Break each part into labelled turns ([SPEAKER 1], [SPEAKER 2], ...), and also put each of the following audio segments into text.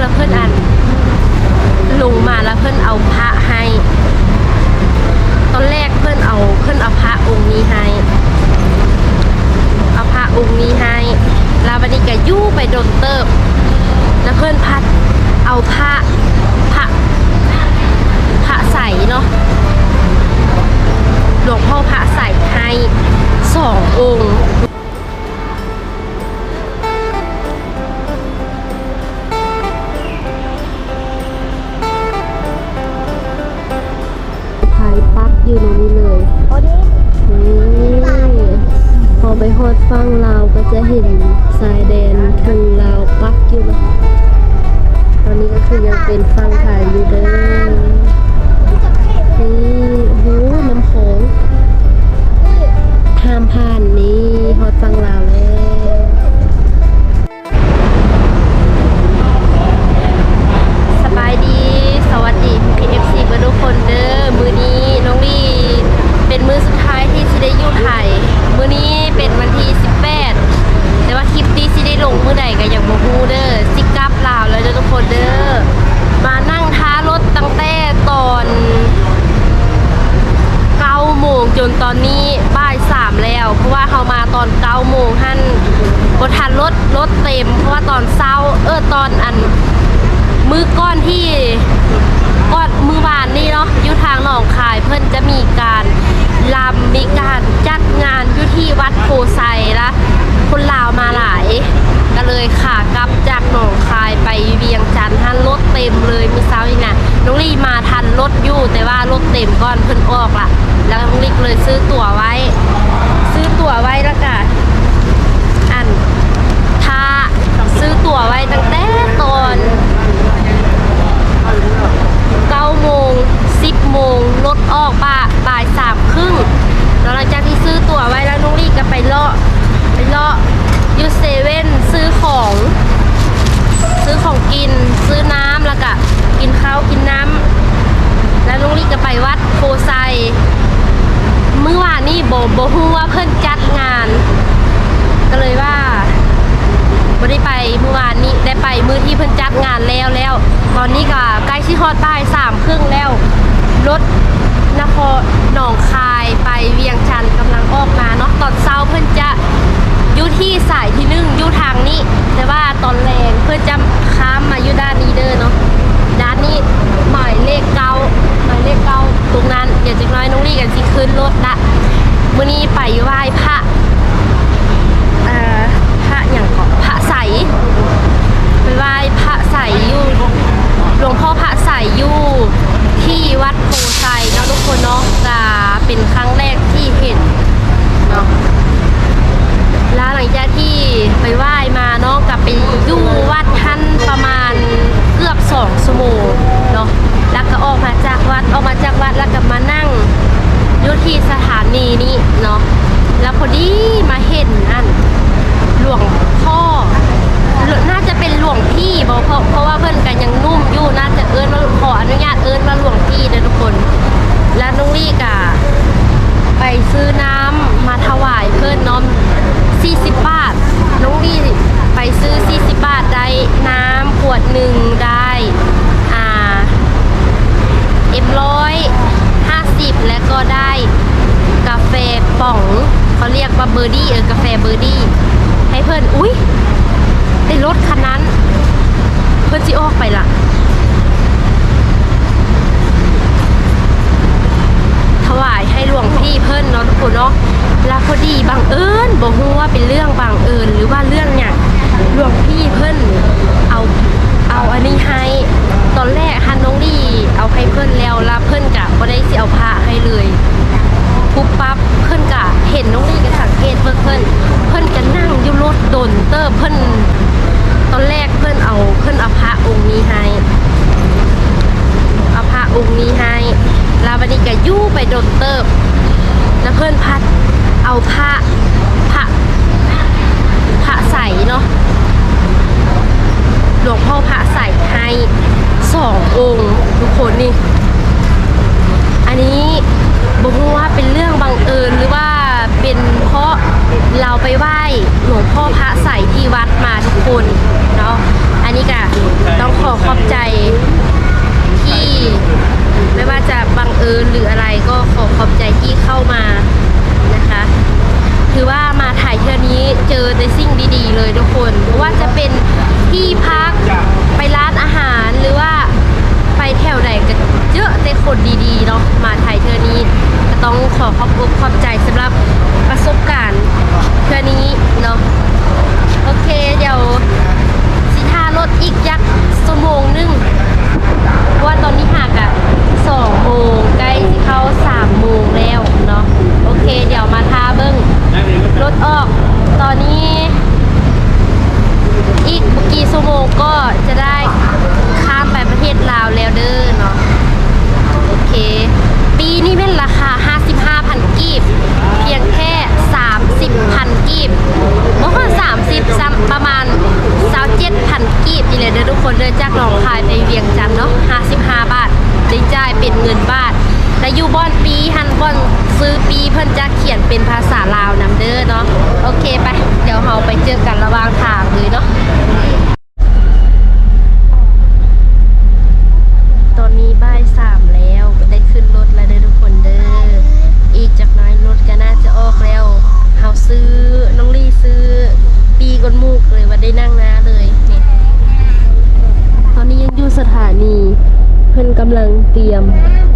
[SPEAKER 1] แล้วเพื่อนอันลงมาแล้วเพื่อนเอาพระให้ ตอนแรกเพื่อนเอาเพื่อนเอาพระองค์นี้ให้ เอาพระองค์นี้ให้แล้ววันนี้ก็ยู่ไปโดนเติบ แล้วเพื่อนพัดเอาพระพระพระใสเนาะหลวงพ่อพระใส่ให้สององค์ ถรถเต็ม เพราะว่าตอนเช้าเออตอนอัน มือก้อนที่ก้อนมือวานนี่เนาะอยู่ทางหนองคายเพื่อนจะมีการลำมีการจัดงานอยู่ที่วัดโพไซละคนลาวมาหลาย ก็เลยขากลับจากหนองคายไปเวียงจันทร์ท่านรถเต็มเลยมีเช้านี่นะน้องลี่มาทันรถอยู่แต่ว่ารถเต็มก่อนเพิ่นออกละแล้วน้องลี่เลยซื้อตั๋วไว้ ซื้อตั๋วไว้แล้วก็อัน ถ้าซื้ อตั๋วไว้ตั้งแต่ตอน9โมง10โมงรถออกบ่าบ่ายสามครึ่งแล้วหลังจากที่ซื้อตั๋วไว้แล้วน้องลี่ก็ไปเลาะไปเลาะยูเซเว่นซื้อของ ซื้อของกิน ซื้อน้ำแล้วก็กินข้าวกินน้ำแล้วน้องลี่ก็ไปวัดโพไซเมื่อวานนี่โบโบฮู้ว่าเพิ่นจัดงาน ก็เลยว่า ไม่ได้ไปเมื่อวานนี้ได้ไปมือที่เพิ่นจัดงานแล้วแล้ว ตอนนี้ก็ใกล้ชิฮอดใต้สามครึ่งแล้ว รถนครหนองคายไปเวียงจันทร์กำลังออกมาเนาะตอนเช้าเพิ่นจะอยู่ที่สายที่หนึ่งอยู่ทางนี้ แต่ว่าตอนแรงเพื่อนจะข้ามมาอยู่ด้านนี้เด้อเนาะด้านนี้หมายเลขเก้าหมายเลขเก้าตรงนั้นเดี๋ยวจักหน้อยน้องลี่กันสิขึ้นรถละมื้อนี้ไปไหว้พระ เอ่อพระอย่างก่อนพระใสไปไหว้พระใสอยู่หลวงพ่อพระใสอยู่ที่วัดโพไซเนาะทุกคนเนาะจะ เป็นครั้งแรกที่เห็นเนาะแล้วหลังจากที่ไปไหว้มาเนาะกลับไปอยู่วัดท่านประมาณเกือบสองชั่วโมงเนาะแล้วก็ออกมาจากวัดออกมาจากวัดแล้วก็มานั่งอยู่ที่สถานีนี้เนาะแล้วพอดีมาเห็นอันหลวงพ่อน่าจะเป็นหลวงพี่บอกเพราะเพราะว่าเพื่อนกันยังนุ่มอยู่น่าจะเอิญมาขออนุญาตเอิญมาหลวงพี่นะทุกคน แล้วน้องลี่กะไปซื้อน้ำมาถวายเพื่อนน้อม40 บาท น้องลี่ไปซื้อ 40 บาทได้น้ำขวดหนึ่งได้ อ่า เอ็มร้อยห้าสิบแล้วก็ได้กาแฟป่องเขาเรียกว่าเบอร์ดี้เออกาแฟเบอร์ดี้ให้เพื่อนอุ้ยได้ร ถคันนั้น เพื่อนจิออกไปละถวายให้หลวงพี่เพิ่นเนาะทุกคนเนาะแล้วพอดีบังเอิญบอกฮู้ว่าเป็นเรื่องบังเอิญหรือว่าเรื่องอย่างหลวงพี่เพิ่นเอาเอาอันนี้ให้ ตอนแรกฮันน้องดีเอาให้เพิ่นแล้วแล้วเพิ่นกะบ่ได้สิเอาผ้าให้เลยปุ๊บปั๊บเพิ่นกะเห็นน้องดีก็สังเกตเบิ่งเพิ่นเพิ่นก็นั่งอยู่รถดนเตอร์เพิ่นตอนแรกเพิ่นเอาเพิ่นเองค์นี้ให้เอาพระองค์นี้ให้ลาวันนี้ก็ยู่ไปโดนเติบแล้วเพื่อนพัดเอาพระพระพระใสเนาะหลวงพ่อพระใส่ให้สององค์ทุกคนนี่ อันนี้บอกว่าเป็นเรื่องบังเอิญหรือ บังเอิญหรืออะไรก็ขอขอบใจที่เข้ามานะคะ ถือว่ามาถ่ายเที่ยวนี้เจอแต่สิ่งดีๆ เลยทุกคนว่าจะเป็นที่พักไปร้านอาหารหรือว่าไปแถวไหนก็เยอะแต่คนดีๆเนาะมาถ่ายเที่ยวนี้ก็ต้องขอขอบอกขอบใจสำหรับประสบการณ์เที่ยวนี้เนาะโอเคเดี๋ยวสิท่ารถอีกยักชั่วโมงหนึง เพราะว่าตอนนี้หากอะสองโมงใกล้สิเข้าสามโมงแล้วเนาะโอเค เดี๋ยวมาทาเบิ้งรถออก ตอนนี้ อีกบ่กี่ชั่วโมงก็จะได้ ไปเจอกันระหว่างทางเลยเนาะตอนนี้บ่ายสามแล้วได้ขึ้นรถแล้วเด้อทุกคนเด้ออีกจากน้อยรถก็น่าจะออกแล้วเฮาซื้อน้องลี่ซื้อปีกนมูกเลยว่าได้นั่งนะเลยนี่ตอนนี้ยังอยู่สถานีเพิ่นกำลังเตรียม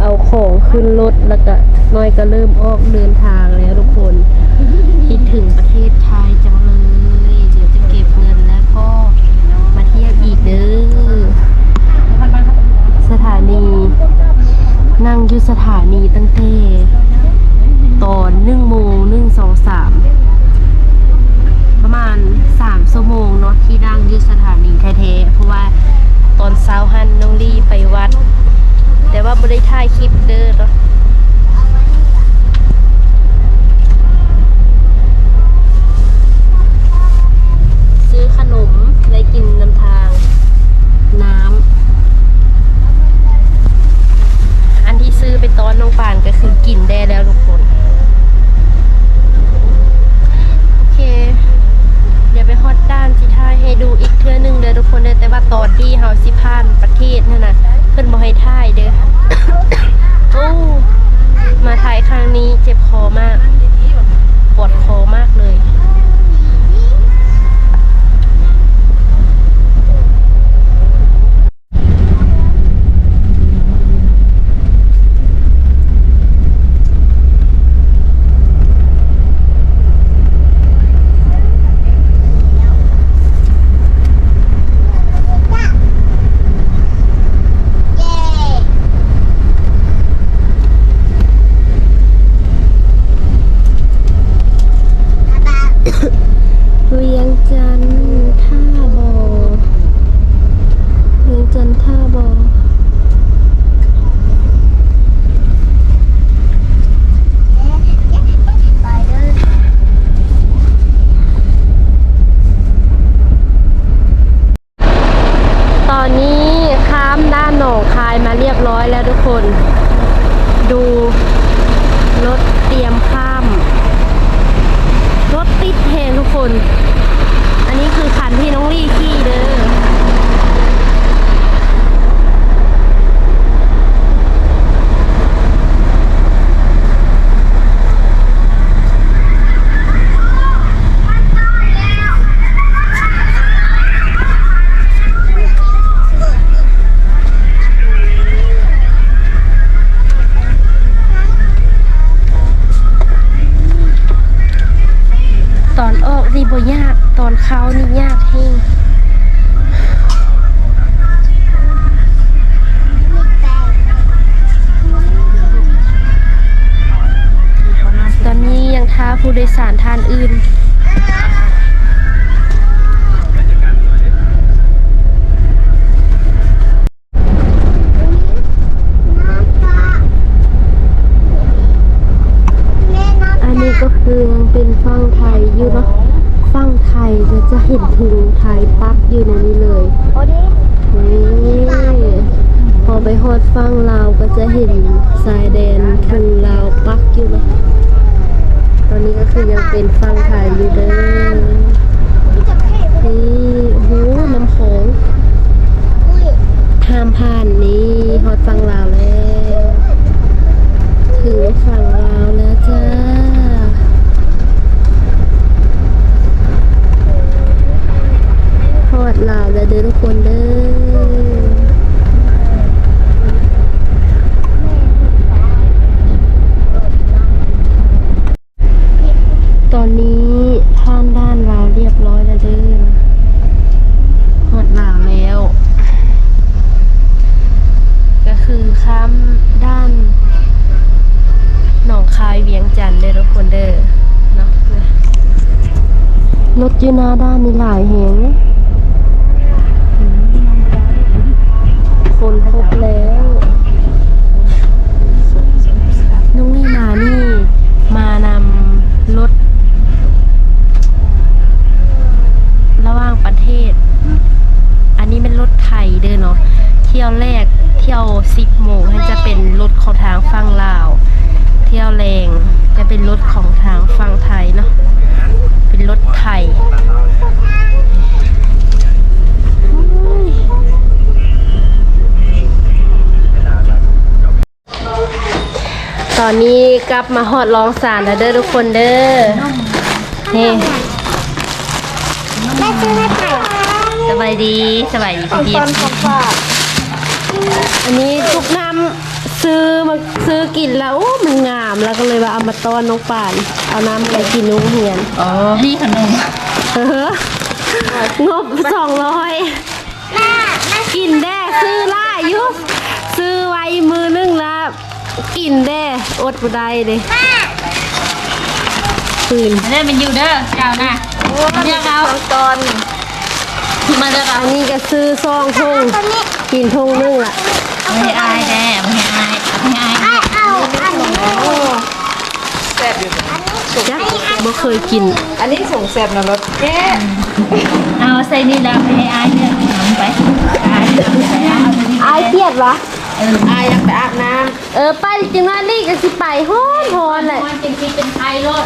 [SPEAKER 1] เอาของขึ้นรถแล้วก็น้อยก็เริ่มออกเดินทางแล้วทุกคนคิดถึงประเทศไทยจังเลย เดี๋ยวจะเก็บเงินแล้วก็มาเที่ยวอีกเด้อ สถานี นั่งอยู่สถานีตั้งแต่ตอนหนึ่งโมงหนึ่งสองสามประมาณสามชั่วโมงเนาะ ที่นั่งยืดสถานีแท้ๆเพราะว่าตอนเช้าหันน้องลี่ไปวัด แต่ว่าไม่ได้ถ่ายคลิปเด้อเนาะ ยากตอนเขานี่ยากแฮงตอนนี้ยังท้าผู้โดยสารท่านอื่น ฟังลาวก็จะเห็นสายแดนทางลาวปักอยู่นะตอนนี้ก็คือยังเป็นฟังไทยอยู่เด้อนี่โหน้ำโขงห้ามผ่านนี่ฮอดฟังลาวแล้วถึงฝั่งลาวแล้วจ้าฮอดลาวแล้เด้อทุกคนเด้อ รถอยูหนาด้านมีหลายแหงคนพบแล้ว น้องนี่มานี่ มานำรถ ระหว่างประเทศ อันนี้เป็นรถไทยเด้อเนาะ เที่ยวแรกเที่ยวสิบโมงจะเป็นรถของทางฝั่งลาว เที่ยวแรงจะเป็นรถของทางฝั่งไทยเนาะ เป็นรถไทย ตอ นนี้กลับมาฮอดลองสารแล้วเด้อทุกคนเด้อ นี่
[SPEAKER 2] แม่ซื้อให้ไข่
[SPEAKER 1] สบายดีสบายดีพี่
[SPEAKER 2] ตอนของฝาก
[SPEAKER 1] อันนี้ทุกน้ำซื้อมาซื้อกินแล้วโอ้มันงามแล้วก็เลยว่าเอามาต้อนน้องป่าน เอาน้ำไปกินนุ้งเหียน
[SPEAKER 3] อ๋อนี่ขนม
[SPEAKER 1] เอองบสองร้อย
[SPEAKER 2] แม่แม่
[SPEAKER 1] กินแด้ซื้อล่าอยู่ซื้อไว้มือนึงแล้ว กินแด้อดบ่ได้เลย
[SPEAKER 2] แม่
[SPEAKER 1] ปืน
[SPEAKER 3] เด้อมันอยู่เด้อเจ้าน่ะเนี่ยเขา
[SPEAKER 2] ตอน
[SPEAKER 3] มาเด้อเขา
[SPEAKER 1] อันนี้ก็ซื้อซองทง
[SPEAKER 2] ตอนนี้
[SPEAKER 1] กินทงนึงล่ะ
[SPEAKER 3] ไม่ให้อายแน่ไม่ให้อายไม่ให้อาย
[SPEAKER 2] ไอ้เอาอันนี้
[SPEAKER 1] จ๊ะบ่เคยกิน
[SPEAKER 4] อันนี้ส่งแซบนะรถแย่
[SPEAKER 3] เอาใส่นี่แล้วไม่ให้อายเนี่ยทำไปอายไปเอาใส่นี่
[SPEAKER 1] อายเครียดวะ
[SPEAKER 3] เออ
[SPEAKER 4] อายังไปอาบน้
[SPEAKER 1] เออไปจริงว่าลี่ก็สิไปฮ้อนฮอนแหละ
[SPEAKER 3] มันเป็นที่เป็นไทยรถ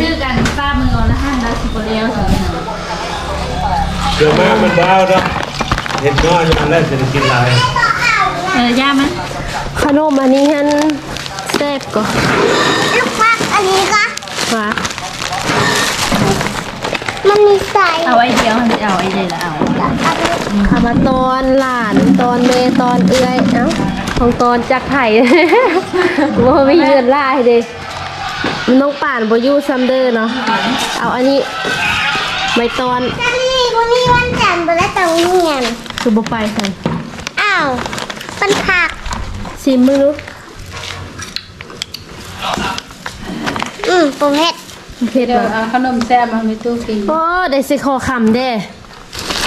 [SPEAKER 3] ชื่อกันป้ามืออ่อนละห้าแล้วสิบเลี้ยวสิ
[SPEAKER 5] เดี๋ยวมามันบ้าวนะเห็นน้อยมันแล้วเศรษฐกิจหลาย
[SPEAKER 3] เออย่ามัน
[SPEAKER 1] ขนมอันนี้ฮันแซ่บก็
[SPEAKER 2] ลูกฟักอันนี้ก็
[SPEAKER 1] ว่า
[SPEAKER 2] มันมีสาย
[SPEAKER 3] เอาไอ้เดียวมันเอาไอ้เดียวแล้วเอา
[SPEAKER 1] เอามาตอนหลานตอนเมตอนเอื้อยเอ้าของตอนจักไผ่ว่าไม่เงินล่าให้เด้น้องป่านบ่อยู่ซัมเดอร์เนาะเอาอันนี้ใบตอน
[SPEAKER 2] จะนี่กูนี่วันจันทร์ไปแล้วตรงเงียน
[SPEAKER 1] คือบ่ไปกัน
[SPEAKER 2] อ้าวเป็นผัก
[SPEAKER 1] ชิมมือรู้
[SPEAKER 2] อืมปูเผ็ด
[SPEAKER 1] เผ็ดำ
[SPEAKER 4] เดี๋ยว
[SPEAKER 1] บ่
[SPEAKER 4] เอาขนมแซ่บมาในตู้กิน
[SPEAKER 1] โอ้ได้ใส่คอคำเด้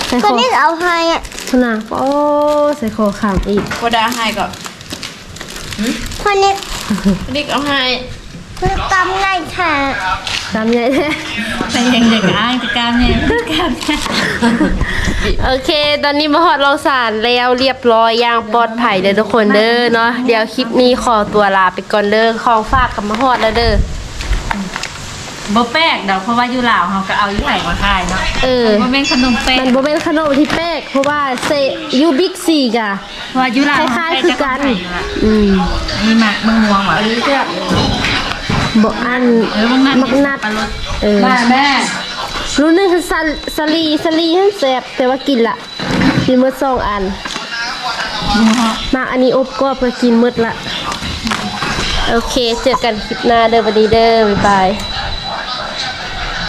[SPEAKER 1] ใส่ค
[SPEAKER 2] ตัว
[SPEAKER 1] อ
[SPEAKER 2] นี้เอาให้อะ
[SPEAKER 1] ขนาดโอ้ใส่คอคำอีก
[SPEAKER 4] โคดาให้ก่อน
[SPEAKER 2] คนนี้
[SPEAKER 4] นิกเอาให้
[SPEAKER 2] คือกำไงค่ะ
[SPEAKER 1] ตามใหญ่แท้
[SPEAKER 3] เป็นเด็กๆอายจะกล้ามเนี่ยกล้ามเนี่ย
[SPEAKER 1] โอเค ตอนนี้มาฮอดเราสารแล้วเรียบร้อยอย่างปลอดภัยเลยทุกคนเด้อเนาะ เดี๋ยวคลิปนี้ขอตัวลาไปก่อนเด้อ ของฝากกับมาฮอดแล้วเด้อ
[SPEAKER 3] บ่แป้กดอกเพราะว่าอยู่ลาวเขาก็เอาอยู่ไหลมาขายเนาะ
[SPEAKER 1] เออ
[SPEAKER 3] มันเป็นขนมแป้ง
[SPEAKER 1] มันบ่เป็นขนมที่แป๊กเพราะว่าเซยูบิ๊กซีกะ
[SPEAKER 3] เพราะว่าอยู่ลาว
[SPEAKER 1] คล้ายๆคือกัน อืม
[SPEAKER 3] นี่หมากเมืองม่วงว่ะ
[SPEAKER 1] บ่อัน
[SPEAKER 3] เออมันนั่น
[SPEAKER 1] มักนัด
[SPEAKER 3] ปลารส
[SPEAKER 1] เออ
[SPEAKER 4] มาแม่
[SPEAKER 1] รู้นึงคือซัลสลีสลีให้แซ่บแต่ว่ากินละกินหมดสองอันมากอันนี้อบก็ไปกินหมดละโอเค เจอกันคลิปหน้าเด้อวันนี้เด้อบ๊ายบาย